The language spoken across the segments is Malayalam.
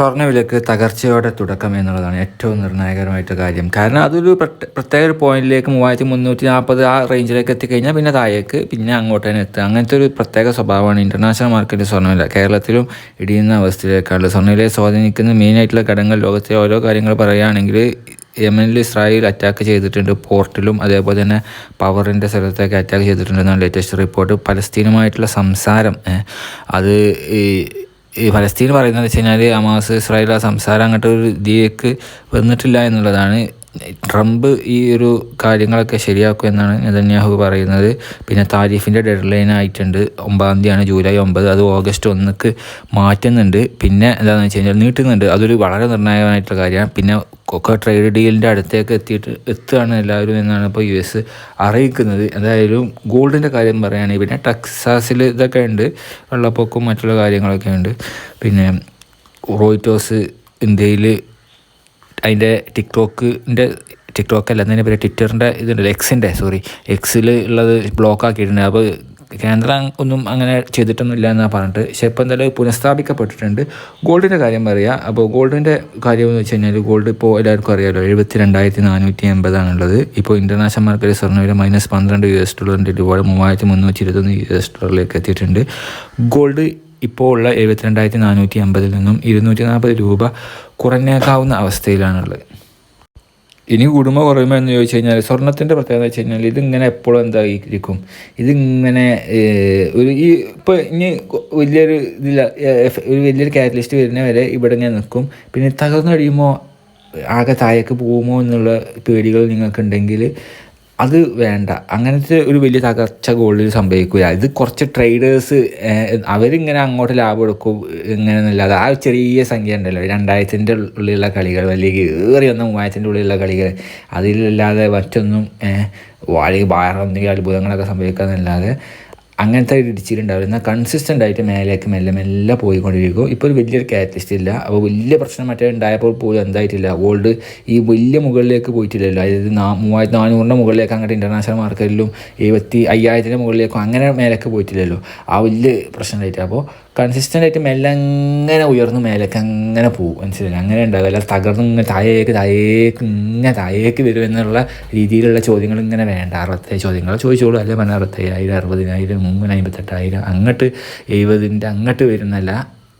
സ്വർണവിലക്ക് തകർച്ചയോടെ തുടക്കം എന്നുള്ളതാണ് ഏറ്റവും നിർണായകരമായിട്ട് കാര്യം. കാരണം അതൊരു പ്രത്യേക ഒരു പോയിന്റിലേക്ക് മൂവായിരത്തി മുന്നൂറ്റി നാൽപ്പത് ആ റേഞ്ചിലേക്ക് എത്തിക്കഴിഞ്ഞാൽ പിന്നെ താഴേക്ക് പിന്നെ അങ്ങോട്ട് തന്നെ എത്തുക. അങ്ങനത്തെ ഒരു പ്രത്യേക സ്വഭാവമാണ് ഇന്റർനാഷണൽ മാർക്കറ്റിൽ സ്വർണവില. കേരളത്തിലും ഇടിയുന്ന അവസ്ഥയിലേക്കാണ്. സ്വർണവിലയെ സ്വാധീനിക്കുന്ന മെയിനായിട്ടുള്ള ഘടകങ്ങൾ ലോകത്തെ ഓരോ കാര്യങ്ങൾ പറയുകയാണെങ്കിൽ യമനിൽ ഇസ്രായേൽ അറ്റാക്ക് ചെയ്തിട്ടുണ്ട്. പോർട്ടിലും അതേപോലെ തന്നെ പവറിന്റെ സ്ഥലത്തേക്ക് അറ്റാക്ക് ചെയ്തിട്ടുണ്ടെന്നാണ് ലേറ്റസ്റ്റ് റിപ്പോർട്ട് പലസ്തീനുമായിട്ടുള്ള സംസാരം അത് ഈ ഈ ഫലസ്തീൻ പറയുന്നത് വെച്ച് കഴിഞ്ഞാൽ അമാസ് ഇസ്രായേൽ ആ സംസാരം അങ്ങോട്ട് ഒരു ഇതിലേക്ക് വന്നിട്ടില്ല എന്നുള്ളതാണ് ട്രംപ് ഈ ഒരു കാര്യങ്ങളൊക്കെ ശരിയാക്കും എന്നാണ് നെതന്യാഹു പറയുന്നത്. പിന്നെ താരിഫിന്റെ ഡെഡ് ലൈൻ ആയിട്ടുണ്ട്. ഒമ്പതാം തീയതിയാണ് ജൂലൈ ഒമ്പത്. അത് ഓഗസ്റ്റ് ഒന്നിക്ക് മാറ്റുന്നുണ്ട്. പിന്നെ എന്താണെന്ന് വെച്ച് കഴിഞ്ഞാൽ നീട്ടുന്നുണ്ട്. അതൊരു വളരെ നിർണായകമായിട്ടുള്ള കാര്യമാണ്. പിന്നെ ഒക്കെ ട്രേഡ് ഡീലിന്റെ അടുത്തേക്ക് എത്തിയിട്ട് എത്തുകയാണ് എല്ലാവരും എന്നാണ് ഇപ്പോൾ യു എസ് അറിയിക്കുന്നത്. എന്തായാലും ഗോൾഡിന്റെ കാര്യം പറയുകയാണെങ്കിൽ പിന്നെ ടെക്സാസിൽ ഇതൊക്കെ ഉണ്ട്. വെള്ളപ്പൊക്കവും മറ്റുള്ള കാര്യങ്ങളൊക്കെ ഉണ്ട്. പിന്നെ റോയിറ്റോസ് ഇന്ത്യയിൽ അതിന്റെ ടിക്ടോക്കിന്റെ ടിക്ടോക്ക് അല്ല എന്നതിനെ പേര് ട്വിറ്ററിന്റെ ഇതുണ്ടല്ലോ എക്സിന്റെ സോറി എക്സിൽ ഉള്ളത് ബ്ലോക്ക് ആക്കിയിട്ടുണ്ട്. അപ്പോൾ കേന്ദ്രം ഒന്നും അങ്ങനെ ചെയ്തിട്ടൊന്നുമില്ല എന്നാണ് പറഞ്ഞിട്ട്. പക്ഷെ ഇപ്പോൾ എന്തായാലും പുനഃസ്ഥാപിക്കപ്പെട്ടിട്ടുണ്ട്. ഗോൾഡിന്റെ കാര്യം പറയുക അപ്പോൾ ഗോൾഡിന്റെ കാര്യം എന്ന് വെച്ച് കഴിഞ്ഞാൽ ഗോൾഡ് ഇപ്പോൾ എല്ലാവർക്കും അറിയാമല്ലോ എഴുപത്തി രണ്ടായിരത്തി നാനൂറ്റി എൺപതാണുള്ളത് ഇപ്പോൾ ഇന്റർനാഷണൽ മാർക്കറ്റിൽ സ്വർണവില മൈനസ് പന്ത്രണ്ട് യു എസ് ഡോളറിന്റെ രൂപ മൂവായിരത്തി മുന്നൂറ്റി ഇരുപത്തൊന്ന് യു എസ് ഡോളറിലേക്ക് എത്തിയിട്ടുണ്ട്. ഗോൾഡ് ഇപ്പോൾ ഉള്ള എഴുപത്തിരണ്ടായിരത്തി നാനൂറ്റി അമ്പതിൽ നിന്നും ഇരുന്നൂറ്റി നാൽപ്പത് രൂപ കുറഞ്ഞേക്കാവുന്ന അവസ്ഥയിലാണുള്ളത്. ഇനി കുടുംബ കുറയുമോ എന്ന് ചോദിച്ചു കഴിഞ്ഞാൽ സ്വർണത്തിന്റെ പ്രത്യേകത വെച്ച് കഴിഞ്ഞാൽ ഇതിങ്ങനെ എപ്പോഴും എന്തായിരിക്കും? ഇതിങ്ങനെ ഒരു ഈ ഇപ്പോൾ ഇനി വലിയൊരു ഇതില്ല ഒരു വലിയൊരു കാറ്റലിസ്റ്റ് വരുന്ന വരെ ഇവിടെ ഇങ്ങനെ നിൽക്കും. പിന്നെ തകർന്നു കഴിയുമ്പോൾ ആകെ താഴേക്ക് പോകുമോ എന്നുള്ള പേടികൾ നിങ്ങൾക്കുണ്ടെങ്കിൽ അത് വേണ്ട. അങ്ങനത്തെ ഒരു വലിയ തകർച്ച ഗോൾഡിൽ സംഭവിക്കില്ല ഇത് കുറച്ച് ട്രേഡേഴ്സ് അവരിങ്ങനെ അങ്ങോട്ട് ലാഭം എടുക്കും ഇങ്ങനെയൊന്നുമില്ലാതെ. ആ ചെറിയ സംഖ്യ ഉണ്ടല്ലോ. രണ്ടായിരത്തിന്റെ ഉള്ളിലുള്ള കളികൾ അല്ലെങ്കിൽ ഏറി ഒന്ന് മൂവായിരത്തിന്റെ ഉള്ളിലുള്ള കളികൾ. അതിലല്ലാതെ മറ്റൊന്നും വാഴ വേറെ എന്തെങ്കിലും അത്ഭുതങ്ങളൊക്കെ സംഭവിക്കാന്നല്ലാതെ അങ്ങനത്തെ ഒരു ഇടിച്ചിലുണ്ടാവില്ല. എന്നാൽ കൺസിസ്റ്റന്റ് ആയിട്ട് മേലേക്ക് മെല്ലെ മെല്ലെ പോയിക്കൊണ്ടിരിക്കും. ഇപ്പോൾ ഒരു വലിയൊരു കാറ്റലിസ്റ്റ് ഇല്ല. അപ്പോൾ വലിയ പ്രശ്നം മറ്റേ ഉണ്ടായപ്പോൾ പോലും എന്തായിട്ടില്ല. ഗോൾഡ് ഈ വലിയ മുകളിലേക്ക് പോയിട്ടില്ലല്ലോ. അതായത് നാ മൂവായിരത്തി നാനൂറിന്റെ മുകളിലേക്ക് അങ്ങോട്ട് ഇന്റർനാഷണൽ മാർക്കറ്റിലും എഴുപത്തി അയ്യായിരത്തിന്റെ മുകളിലേക്കും അങ്ങനെ മേലേക്ക് പോയിട്ടില്ലല്ലോ. ആ വലിയ പ്രശ്നമായിട്ട്. അപ്പോൾ കൺസിസ്റ്റന്റ് ആയിട്ട് മെല്ലെ അങ്ങനെ ഉയർന്ന് മേലേക്ക് അങ്ങനെ പോകും മനസ്സിലായി? അങ്ങനെ ഉണ്ടാവില്ല. തകർന്ന് ഇങ്ങനെ താഴേക്ക് താഴേക്ക് ഇങ്ങനെ താഴേക്ക് വരും എന്നുള്ള രീതിയിലുള്ള ചോദ്യങ്ങൾ ഇങ്ങനെ വേണ്ട. അറുപത്തേഴ് ചോദ്യങ്ങൾ ചോദിച്ചോളൂ. അല്ലെ പറഞ്ഞാൽ അറുപത്തയ്യായിരം അറുപതിനായിരം മൂന്ന് അമ്പത്തെട്ടായിരം അങ്ങോട്ട് എഴുപതിന്റെ അങ്ങോട്ട് വരുന്നല്ല.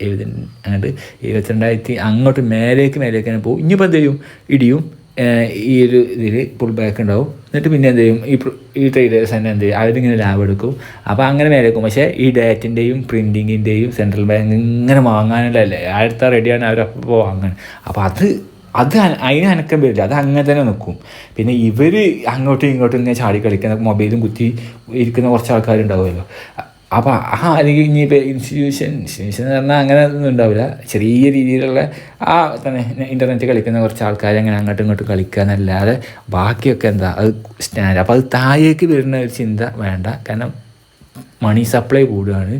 എഴുപതി അങ്ങോട്ട് എഴുപത്തിരണ്ടായിരത്തി അങ്ങോട്ട് മേലേക്ക് മേലേക്ക് തന്നെ പോകും ഇനിയിപ്പോൾ എന്ത് ചെയ്യും? ഇടിയും. ഈ ഒരു ഇതിൽ പുൾ ബാക്ക് ഉണ്ടാവും. എന്നിട്ട് പിന്നെ എന്ത് ചെയ്യും? ഈ ഈ ട്രേഡേഴ്സ് തന്നെ എന്ത് ചെയ്യും? അവരിങ്ങനെ ലാഭം എടുക്കും. അപ്പോൾ അങ്ങനെ മേലെക്കും. പക്ഷേ ഈ ഡേറ്റിന്റെയും പ്രിന്റിങ്ങിന്റെയും സെൻട്രൽ ബാങ്ക് ഇങ്ങനെ വാങ്ങാനുള്ളതല്ലേ? അടുത്ത റെഡിയാണ് അവരപ്പോൾ വാങ്ങാൻ. അപ്പോൾ അത് അത് അതിന് അനക്കം വരില്ല. അത് അങ്ങനെ തന്നെ നിൽക്കും പിന്നെ ഇവർ അങ്ങോട്ടും ഇങ്ങോട്ടും ഇങ്ങനെ ചാടി കളിക്കുന്ന മൊബൈലും കുത്തി ഇരിക്കുന്ന കുറച്ച് ആൾക്കാരുണ്ടാവുമല്ലോ. അപ്പോൾ ആ അല്ലെങ്കിൽ ഇനിയിപ്പോൾ ഇൻസ്റ്റിറ്റ്യൂഷൻ ഇൻസ്റ്റിറ്റ്യൂഷൻ എന്ന് പറഞ്ഞാൽ അങ്ങനെ ഒന്നും ഉണ്ടാവില്ല. ചെറിയ രീതിയിലുള്ള ആ തന്നെ ഇന്റർനെറ്റ് കളിക്കുന്ന കുറച്ച് ആൾക്കാർ അങ്ങനെ അങ്ങോട്ടും ഇങ്ങോട്ടും കളിക്കുക എന്നല്ലാതെ ബാക്കിയൊക്കെ എന്താ അത് സ്റ്റാൻഡ് അപ്പോൾ അത് താഴേക്ക് വരുന്ന ഒരു ചിന്ത വേണ്ട. കാരണം മണി സപ്ലൈ കൂടുകയാണ്.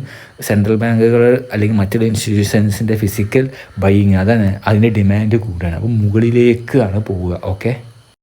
സെൻട്രൽ ബാങ്കുകൾ അല്ലെങ്കിൽ മറ്റുള്ള ഇൻസ്റ്റിറ്റ്യൂഷൻസിന്റെ ഫിസിക്കൽ ബൈയിങ് അതാണ് അതിന്റെ ഡിമാൻഡ് കൂടുകയാണ്. അപ്പോൾ മുകളിലേക്കാണ് പോവുക ഓക്കെ